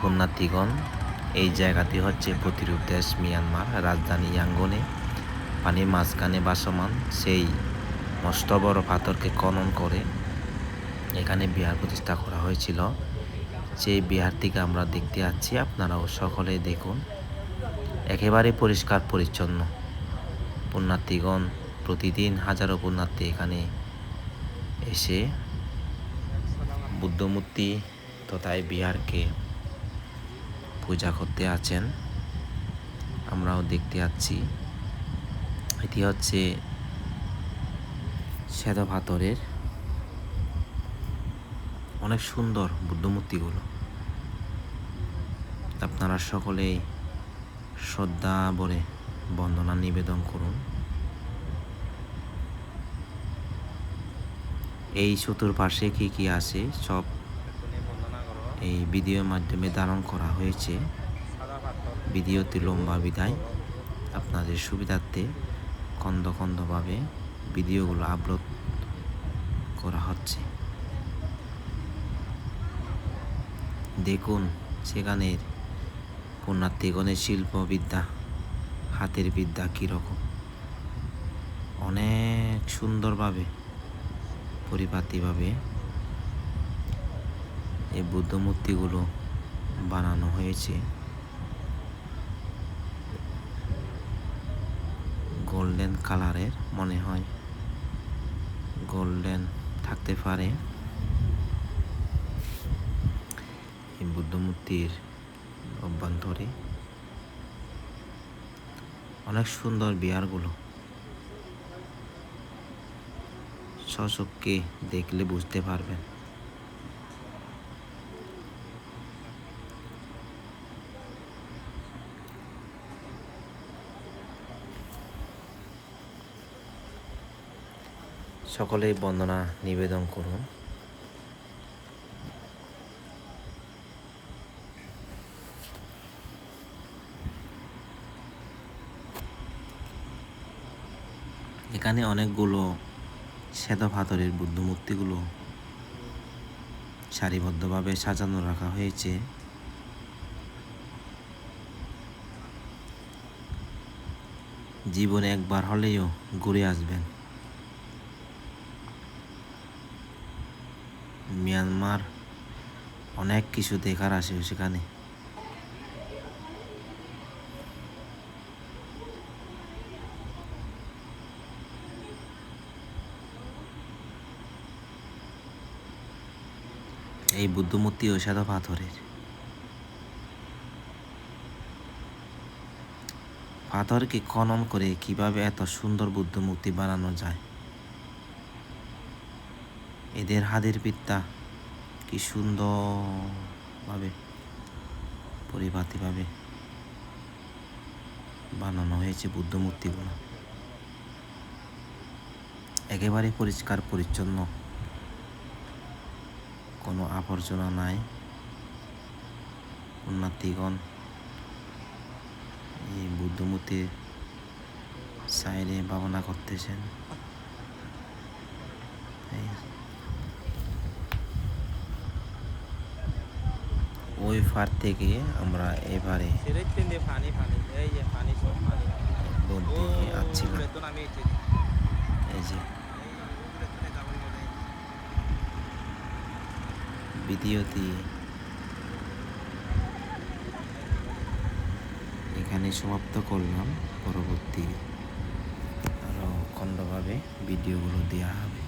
পুণ্যার্থীগণ, এই জায়গাটি হচ্ছে প্রতিরূপ দেশ মিয়ানমার, রাজধানী ইয়াঙ্গনে। পানির মাঝখানে বাসমান সেই মস্ত বড় পাথরকে খনন করে এখানে বিহার প্রতিষ্ঠা করা হয়েছিল। সেই বিহারটিকে আমরা দেখতে যাচ্ছি, আপনারাও সকলে দেখুন। একেবারে পরিষ্কার পরিচ্ছন্ন। পুণ্যার্থীগণ, প্রতিদিন হাজারো পুণ্যার্থী এখানে এসে বুদ্ধমূর্তি তথা এই বিহারকে পূজা করতে আছেন। আমরাও দেখতে যাচ্ছি এটি হচ্ছে শ্বেত পাথরের অনেক সুন্দর বুদ্ধমূর্তিগুলো আপনারা সকলেই শ্রদ্ধা ভরে বন্দনা নিবেদন করুন। এই চতুর্পাশে কি কি আছে? সব এই ভিডিওর মাধ্যমে ধারণ করা হয়েছে। ভিডিওটি লম্বা বিদায়। আপনাদের সুবিধার্থে খন্দ খন্দভাবে ভিডিওগুলো আপলোড করা হচ্ছে। দেখুন, সেখানের পুণ্যার্থীগণের শিল্পবিদ্যা হাতের বিদ্যা কীরকম। অনেক সুন্দরভাবে, পরিপাটিভাবে এই বুদ্ধ মূর্তিগুলো বানানো হয়েছে। গোল্ডেন কালারের মনে হয়। গোল্ডেন থাকতে পারে। এই বুদ্ধ মূর্তির অভ্যন্তরে অনেক সুন্দর বিহারগুলো স্বচক্ষে দেখলে বুঝতে পারবেন। সকলেই বন্দনা নিবেদন করুন। এখানে অনেকগুলো শ্বেত পাথরের বুদ্ধ মূর্তিগুলো সারিবদ্ধভাবে সাজানো রাখা হয়েছে। জীবনে একবার হলেও ঘুরে আসবেন। মিয়ানমার অনেক কিছু দেখার আছে সেখানে। এই বুদ্ধমূর্তি শ্বেত পাথরের। পাথরকে খনন করে কীভাবে এত সুন্দর বুদ্ধমূর্তি বানানো যায়? এদের হাতের বিদ্যা কি সুন্দরভাবে পরিপাটিভাবে বানানো হয়েছে বুদ্ধ মূর্তিগুলো। একেবারে পরিষ্কার, পরিচ্ছন্ন। কোনো আবর্জনা নাই। উন্নতিগণ এই বুদ্ধমূর্তির সাইডে ভাবনা করতেছেন। এই ওই ফার থেকে আমরা এবারে বলতে এই যে। ভিডিওটি এখানে সমাপ্ত করলাম। পরবর্তী আরও খণ্ডভাবে ভিডিওগুলো দেওয়া হবে।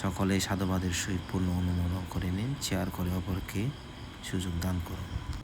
সকলে সাধুবাদের সহিত পূর্ণ অনুমোদন করে নিন। শেয়ার করে অপরকে সুযোগ দান করুন।